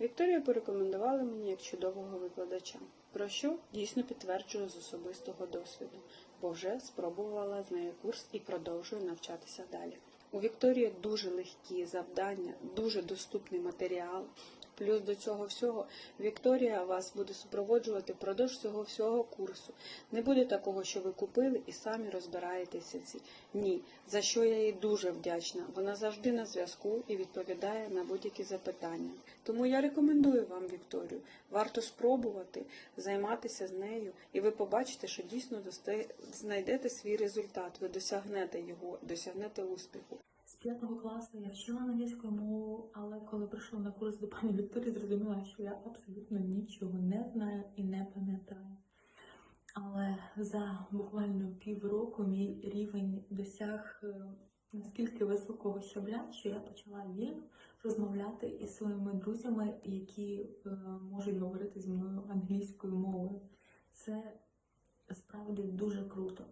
Вікторія порекомендувала мені як чудового викладача, про що дійсно підтверджую з особистого досвіду, бо вже спробувала з нею курс і продовжую навчатися далі. У Вікторії дуже легкі завдання, дуже доступний матеріал. Плюс до цього всього Вікторія вас буде супроводжувати впродовж цього всього курсу. Не буде такого, що ви купили і самі розбираєтеся ці. Ні, за що я їй дуже вдячна. Вона завжди на зв'язку і відповідає на будь-які запитання. Тому я рекомендую вам Вікторію. Варто спробувати займатися з нею, і ви побачите, що дійсно знайдете свій результат. Ви досягнете його, досягнете успіху. З п'ятого класу я вчила англійську мову, але коли прийшла на курс до пані Вікторії, зрозуміла, що я абсолютно нічого не знаю і не пам'ятаю. Але за буквально півроку мій рівень досяг е, наскільки високого щабля, що я почала вільно розмовляти із своїми друзями, які е, можуть говорити зі мною англійською мовою. Це справді дуже круто.